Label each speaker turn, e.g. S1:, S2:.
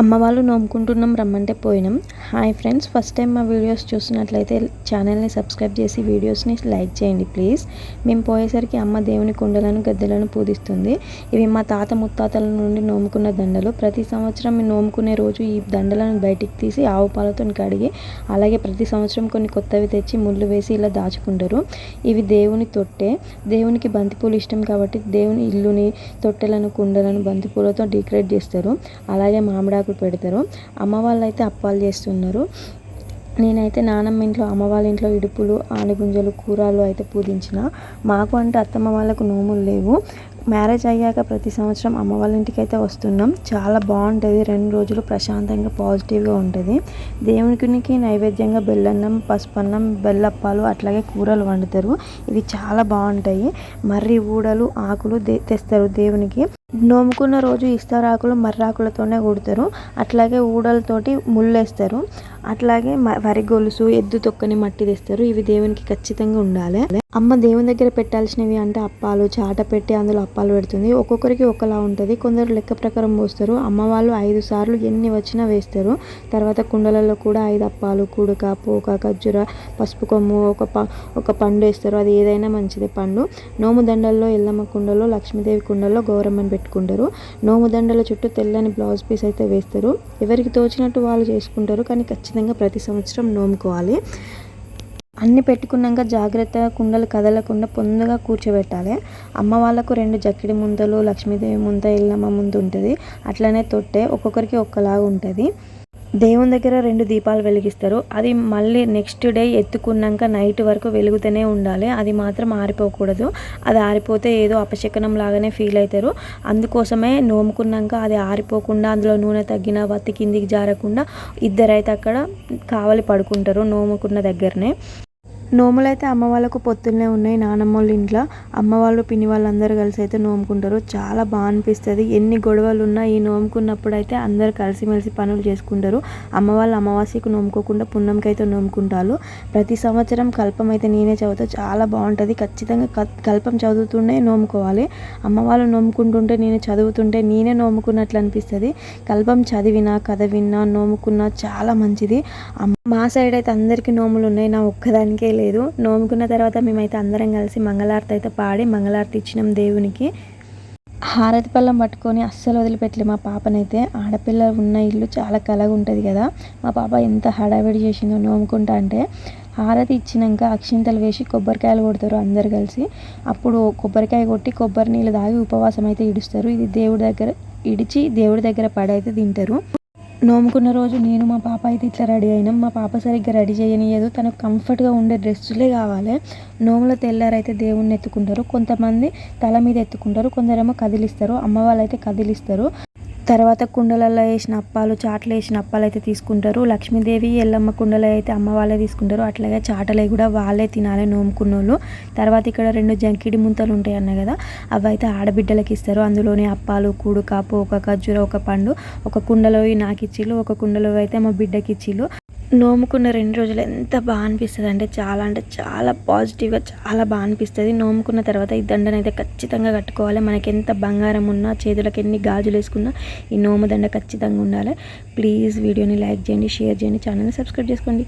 S1: అమ్మ వాళ్ళు నోముకుంటున్నాం రమ్మంటే పోయినాం. హాయ్ ఫ్రెండ్స్ ఫస్ట్ టైం మా వీడియోస్ చూసినట్లయితే ఛానల్ని సబ్స్క్రైబ్ చేసి వీడియోస్ని లైక్ చేయండి ప్లీజ్. మేము పోయేసరికి అమ్మ దేవుని కుండలను గద్దెలను పూజిస్తుంది. ఇవి మా తాత ముత్తాతల నుండి నోముకున్న దండలు. ప్రతి సంవత్సరం మేము నోముకునే రోజు ఈ దండలను బయటికి తీసి ఆవు పాలతో కడిగి అలాగే ప్రతి సంవత్సరం కొన్ని కొత్తవి తెచ్చి ముళ్ళు వేసి ఇలా దాచుకుంటారు. ఇవి దేవుని తొట్టె. దేవునికి బంతిపూలు ఇష్టం కాబట్టి దేవుని ఇల్లుని తొట్టెలను కుండలను బంతిపూలతో డెకరేట్ చేస్తారు. అలాగే మామిడాకు ఆకులు పెడతారు. అమ్మ వాళ్ళు అయితే అప్పాలు చేస్తున్నారు. నేనైతే నానమ్మ ఇంట్లో అమ్మ వాళ్ళ ఇంట్లో ఇడుపులు ఆనిగుంజలు కూరలు అయితే పూజించిన. మాకు అంటే అత్తమ్మ వాళ్ళకు నోములు లేవు. మ్యారేజ్ అయ్యాక ప్రతి సంవత్సరం అమ్మ వాళ్ళ ఇంటికి అయితే వస్తున్నాం. చాలా బాగుంటుంది. రెండు రోజులు ప్రశాంతంగా పాజిటివ్గా ఉంటుంది. దేవునికి నైవేద్యంగా బెల్లన్నం పసుపన్నం బెల్లప్పాలు అట్లాగే కూరలు వండుతారు. ఇవి చాలా బాగుంటాయి. మర్రి ఊడలు ఆకులు తెస్తారు దేవునికి. నోముకున్న రోజు ఇస్తారాకులు మర్రాకులతోనే కుడతారు అట్లాగే ఊడలతోటి ముళ్ళేస్తారు. అట్లాగే వరి గొలుసు ఎద్దు తొక్కని మట్టి తెస్తారు. ఇవి దేవునికి ఖచ్చితంగా ఉండాలి. అమ్మ దేవుని దగ్గర పెట్టాల్సినవి అంటే అప్పాలు చాట పెట్టి అందులో అప్పాలు పెడుతుంది. ఒక్కొక్కరికి ఒకలా ఉంటుంది. కొందరు లెక్క ప్రకారం పోస్తారు. అమ్మ వాళ్ళు ఐదు సార్లు ఎన్ని వచ్చినా వేస్తారు. తర్వాత కుండలలో కూడా ఐదు అప్పాలు కుడక పోక ఖర్జూర పసుపు కొమ్ము ఒక ప ఒక పండు వేస్తారు. అది ఏదైనా మంచిది పండు. నోము దండల్లో ఎల్లమ్మ కుండలో లక్ష్మీదేవి కుండలో గౌరమ్మని పెట్టుకుంటారు. నోము దండల చుట్టూ తెల్లని బ్లౌజ్ పీస్ అయితే వేస్తారు. ఎవరికి తోచినట్టు వాళ్ళు చేసుకుంటారు. కానీ ఖచ్చితంగా ప్రతి సంవత్సరం నోముకోవాలి. అన్నీ పెట్టుకున్నాక జాగ్రత్తగా కుండలు కదలకుండా పొందుగా కూర్చోబెట్టాలి. అమ్మ వాళ్ళకు రెండు జక్కిడి ముంతలు లక్ష్మీదేవి ముంత ఇల్లమ్మ ముందు ఉంటుంది. అట్లనే తొట్టే ఒక్కొక్కరికి ఒక్కలాగా ఉంటుంది. దేవుని దగ్గర రెండు దీపాలు వెలిగిస్తారు. అది మళ్ళీ నెక్స్ట్ డే ఎత్తుకున్నాక నైట్ వరకు వెలుగుతూనే ఉండాలి. అది మాత్రం ఆరిపోకూడదు. అది ఆరిపోతే ఏదో అపశకనం లాగానే ఫీల్ అవుతారు. అందుకోసమే నోముకున్నాక అది ఆరిపోకుండా అందులో నూనె తగ్గిన వత్తి కిందికి జారకుండా ఇద్దరైతే అక్కడ కావలి పడుకుంటారు నోముకున్న దగ్గరనే. నోములైతే అమ్మ వాళ్ళకు పొత్తులనే ఉన్నాయి నానమ్మ వాళ్ళ ఇంట్లో. అమ్మ వాళ్ళు పిన్ని వాళ్ళందరూ కలిసి అయితే నోముకుంటారు. చాలా బాగా అనిపిస్తుంది. ఎన్ని గొడవలు ఉన్నా ఈ నోముకున్నప్పుడు అయితే అందరు కలిసిమెలిసి పనులు చేసుకుంటారు. అమ్మ వాళ్ళు అమావాస్యకు నోముకోకుండా పున్నంకి అయితే నోముకుంటారు. ప్రతి సంవత్సరం కల్పం అయితే నేనే చదువుతా. చాలా బాగుంటుంది. ఖచ్చితంగా కల్పం చదువుతుండే నోముకోవాలి. అమ్మ వాళ్ళు నోముకుంటుంటే నేను చదువుతుంటే నేనే నోముకున్నట్లు అనిపిస్తుంది కల్పం చదివినా కథ విన్నా నోముకున్నా చాలా మంచిది. మా సైడ్ అయితే అందరికీ నోములు ఉన్నాయి. నా ఒక్కదానికే లేదు. నోముకున్న తర్వాత మేమైతే అందరం కలిసి మంగళారతి అయితే పాడి మంగళారతి ఇచ్చినాం దేవునికి. హారతి పళ్ళం పట్టుకొని అస్సలు వదిలిపెట్టలే మా పాపనైతే. ఆడపిల్ల ఉన్న ఇల్లు చాలా కలగా ఉంటుంది కదా. మా పాప ఎంత హడావిడి చేసిందో నోముకుంటా అంటే హారతి ఇచ్చినాక అక్షింతలు వేసి కొబ్బరికాయలు కొడతారు అందరు కలిసి. అప్పుడు కొబ్బరికాయ కొట్టి కొబ్బరి నీళ్ళు తాగి ఉపవాసం అయితే ఇడుస్తారు. ఇది దేవుడి దగ్గర ఇడిచి దేవుడి దగ్గర పడైతే తింటారు. నోముకున్న రోజు నేను మా పాప అయితే ఇట్లా రెడీ అయినాం. మా పాప సరిగ్గా రెడీ చేయనియదు. తనకు కంఫర్ట్గా ఉండే డ్రెస్సులే కావాలి. నోముల తెల్లారైతే దేవుణ్ణి ఎత్తుకుంటారు. కొంతమంది తల మీద ఎత్తుకుంటారు. కొందరేమో కదిలిస్తారు. అమ్మ వాళ్ళైతే కదిలిస్తారు. తర్వాత కుండలలో వేసిన అప్పాలు చాట్లు వేసిన అప్పాలు అయితే తీసుకుంటారు. లక్ష్మీదేవి ఎల్లమ్మ కుండలు అయితే అమ్మ వాళ్ళే తీసుకుంటారు. అట్లాగే చాటలే కూడా వాళ్ళే తినాలి నోముకున్నోళ్ళు. తర్వాత ఇక్కడ రెండు జంకిడి ముంతలు ఉంటాయి అన్న కదా అవి అయితే ఆడబిడ్డలకి ఇస్తారు. అందులోనే అప్పాలు కూడుక పోక ఖర్జూర ఒక పండు ఒక కుండలో నాకు ఇచ్చిళ్ళు ఒక కుండలో అయితే మా బిడ్డకి ఇచ్చిళ్ళు నోముకున్న రెండు రోజులు ఎంత బాగా అనిపిస్తుంది అంటే చాలా అంటే చాలా పాజిటివ్గా చాలా బాగా అనిపిస్తుంది. నోముకున్న తర్వాత ఈ దండను అయితే ఖచ్చితంగా కట్టుకోవాలి. మనకి ఎంత బంగారం ఉన్నా చేతులకు ఎన్ని గాజులు వేసుకున్నా ఈ నోము దండ ఖచ్చితంగా ఉండాలి. ప్లీజ్ వీడియోని లైక్ చేయండి షేర్ చేయండి ఛానల్ని సబ్స్క్రైబ్ చేసుకోండి.